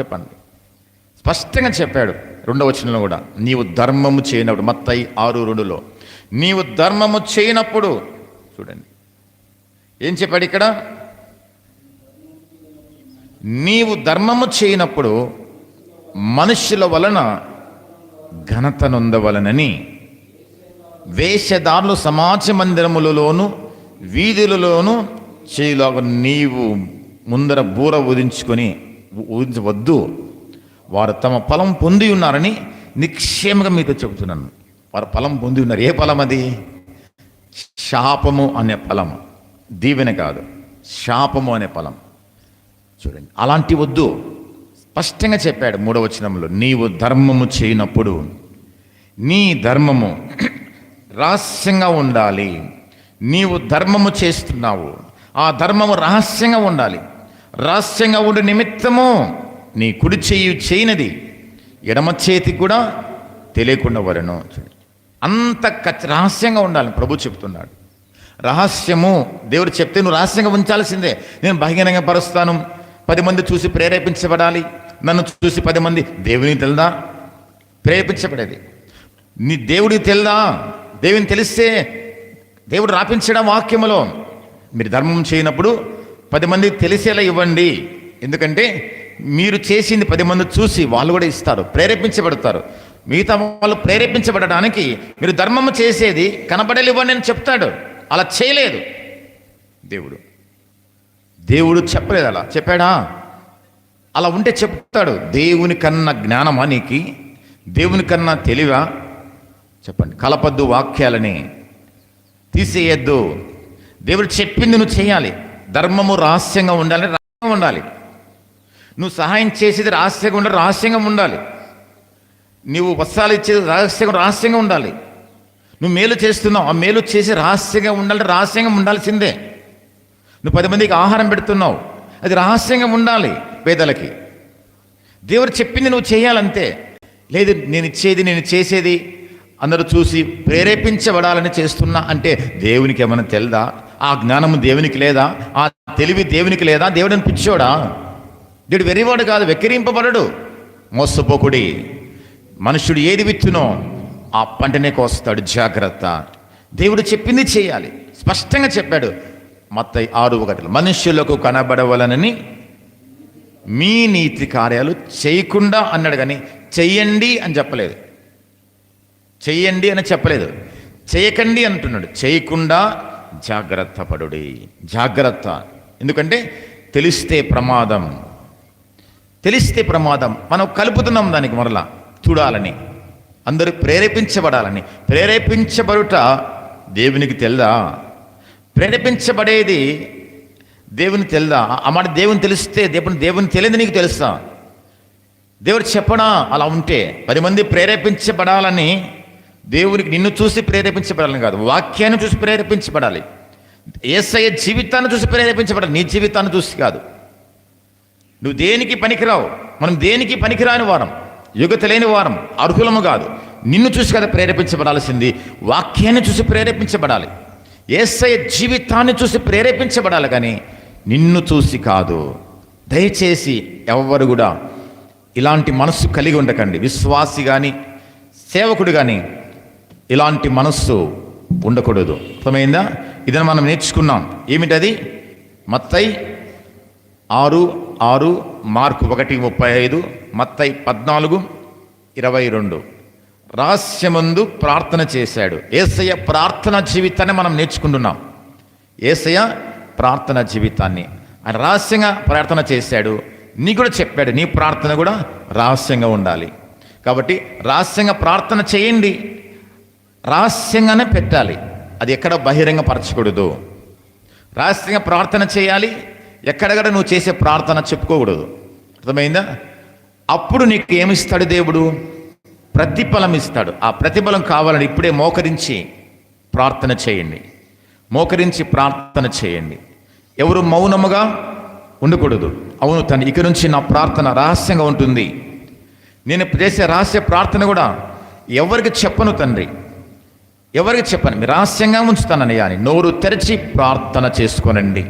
చెప్పండి. స్పష్టంగా చెప్పాడు రెండవ వచనంలో కూడా. నీవు ధర్మము చేయనప్పుడు మత్తయి ఆరు రెండులో. నీవు ధర్మము చేయనప్పుడు చూడండి. ఏం చెప్పాడు ఇక్కడ? నీవు ధర్మము చేయనప్పుడు మనుష్యుల వలన ఘనత నొందవలనని వేషధారులు సమాజ మందిరములలోను వీధులలోను చేయలాగా నీవు ముందర బూర ఊదించుకొని ఊహించవద్దు. వారు తమ ఫలం పొంది ఉన్నారని నిక్షేమంగా మీతో చెబుతున్నాను. వారు ఫలం పొంది ఉన్నారు. ఏ ఫలం అది? శాపము అనే ఫలం. దీవెన కాదు. శాపము అనే ఫలం. చూడండి. అలాంటి వద్దు. స్పష్టంగా చెప్పాడు మూడవ వచనంలో. నీవు ధర్మము చేయనప్పుడు నీ ధర్మము రహస్యంగా ఉండాలి. నీవు ధర్మము చేస్తున్నావు. ఆ ధర్మము రహస్యంగా ఉండాలి. రహస్యంగా ఉండే నిమిత్తము. నీ కుడి చేయి చేయనది. ఎడమ చేతి కూడా తెలియకుండా వరను చూడండి అంత రహస్యంగా ఉండాలి ప్రభు చెప్తున్నాడు. రహస్యము దేవుడు చెప్తే నువ్వు రహస్యంగా ఉంచాల్సిందే. నేను బహిరంగ పరుస్తాను. పది మంది చూసి ప్రేరేపించబడాలి. నన్ను చూసి పది మంది దేవునికి తెలుదా? ప్రేరేపించబడేది. నీ దేవుడికి తెలుదా? దేవుని తెలిస్తే దేవుడు రాపించడం వాక్యములో. మీరు ధర్మం చేయనప్పుడు పది మందికి తెలిసేలా ఇవ్వండి. ఎందుకంటే మీరు చేసింది పది మంది చూసి వాళ్ళు కూడా ఇస్తారు ప్రేరేపించబడతారు. మిగతా వాళ్ళు ప్రేరేపించబడడానికి మీరు ధర్మము చేసేది కనబడేలు ఇవ్వండి అని చెప్తాడు. అలా చేయలేదు. దేవుడు. దేవుడు చెప్పలేదు అలా. చెప్పాడా? అలా ఉంటే చెప్తాడు. దేవుని కన్నా జ్ఞానమా నీకి? దేవుని కన్నా తెలివా? చెప్పండి. కలపద్దు వాక్యాలని తీసేయద్దు. దేవుడు చెప్పింది నువ్వు చేయాలి. ధర్మము రహస్యంగా ఉండాలంటే రహస్యంగా ఉండాలి. నువ్వు సహాయం చేసేది రహస్యంగా ఉండాలి రహస్యంగా ఉండాలి. నువ్వు వస్త్రాలు ఇచ్చేది రహస్యంగా రహస్యంగా ఉండాలి. నువ్వు మేలు చేస్తున్నావు ఆ మేలు చేసి రహస్యంగా ఉండాలి రహస్యంగా ఉండాల్సిందే. నువ్వు పది మందికి ఆహారం పెడుతున్నావు అది రహస్యంగా ఉండాలి పేదలకి. దేవుడు చెప్పింది నువ్వు చేయాలంతే. లేదు నేను ఇచ్చేది నేను చేసేది అందరూ చూసి ప్రేరేపించబడాలని చేస్తున్నా అంటే దేవునికి ఏమైనా తెలదా? ఆ జ్ఞానము దేవునికి లేదా? ఆ తెలివి దేవునికి లేదా? దేవుడని పిచ్చోడా? దేవుడు వెర్రివాడు కాదు వెక్కిరింపబడడు. మోసపోకుడి. మనుషుడు ఏది విత్తునో ఆ పంటనే కోస్తాడు. జాగ్రత్త. దేవుడు చెప్పింది చేయాలి. స్పష్టంగా చెప్పాడు. మత్త ఆరు ఒకటిలో మనుష్యులకు కనబడవలనని మీ నీతి కార్యాలు చేయకుండా అన్నాడు కానీ చెయ్యండి అని చెప్పలేదు. చెయ్యండి అని చెప్పలేదు. చేయకండి అంటున్నాడు. చేయకుండా జాగ్రత్త పడుడి జాగ్రత్త. ఎందుకంటే తెలిస్తే ప్రమాదం. తెలిస్తే ప్రమాదం. మనం కలుపుతున్నాం దానికి మరలా. చూడాలని. అందరూ ప్రేరేపించబడాలని. ప్రేరేపించబడుట దేవునికి తెల్దా? ప్రేరేపించబడేది దేవుని తెల్దా? ఆ మాట దేవుని తెలిస్తే దేవుని దేవుని తెలియదు నీకు తెలుస్తా దేవుడు చెప్పడా అలా ఉంటే. పది మంది ప్రేరేపించబడాలని దేవునికి నిన్ను చూసి ప్రేరేపించబడాలని కాదు వాక్యాన్ని చూసి ప్రేరేపించబడాలి. ఏసయ్య జీవితాన్ని చూసి ప్రేరేపించబడాలి నీ జీవితాన్ని చూసి కాదు. నువ్వు దేనికి పనికిరావు? మనం దేనికి పనికిరాని వారం? యుగత లేని వారం అర్హులము కాదు. నిన్ను చూసి కదా ప్రేరేపించబడాల్సింది వాక్యాన్ని చూసి ప్రేరేపించబడాలి. ఏసయ్య జీవితాన్ని చూసి ప్రేరేపించబడాలి కానీ నిన్ను చూసి కాదు. దయచేసి ఎవరు కూడా ఇలాంటి మనస్సు కలిగి ఉండకండి. విశ్వాసి కానీ సేవకుడు కానీ ఇలాంటి మనస్సు ఉండకూడదు. అర్థమైందా? ఇదని మనం నేర్చుకున్నాం. ఏమిటది? మత్తై ఆరు ఆరు మార్కు ఒకటి ముప్పై ఐదు మత్తై పద్నాలుగు ఇరవై రెండు. రహస్యమందు ప్రార్థన చేశాడు. ఏసయ ప్రార్థన జీవితాన్ని మనం నేర్చుకుంటున్నాం. ఏసయ్య ప్రార్థన జీవితాన్ని. ఆయన రహస్యంగా ప్రార్థన చేశాడు. నీ కూడా చెప్పాడు. నీ ప్రార్థన కూడా రహస్యంగా ఉండాలి. కాబట్టి రహస్యంగా ప్రార్థన చేయండి. రహస్యంగానే పెట్టాలి. అది ఎక్కడ బహిరంగపరచకూడదు. రహస్యంగా ప్రార్థన చేయాలి. ఎక్కడెక్కడ నువ్వు చేసే ప్రార్థన చెప్పుకోకూడదు. అర్థమైందా? అప్పుడు నీకు ఏమిస్తాడు దేవుడు? ప్రతిఫలం ఇస్తాడు. ఆ ప్రతిఫలం కావాలని ఇప్పుడే మోకరించి ప్రార్థన చేయండి. మోకరించి ప్రార్థన చేయండి. ఎవరు మౌనముగా ఉండకూడదు. అవును తను ఇక నుంచి నా ప్రార్థన రహస్యంగా ఉంటుంది. నేను చేసే రహస్య ప్రార్థన కూడా ఎవరికి చెప్పను తండ్రి? ఎవరికి చెప్పను? మీరు రహస్యంగా ఉంచుతానని అని నోరు తెరిచి ప్రార్థన చేసుకోనండి.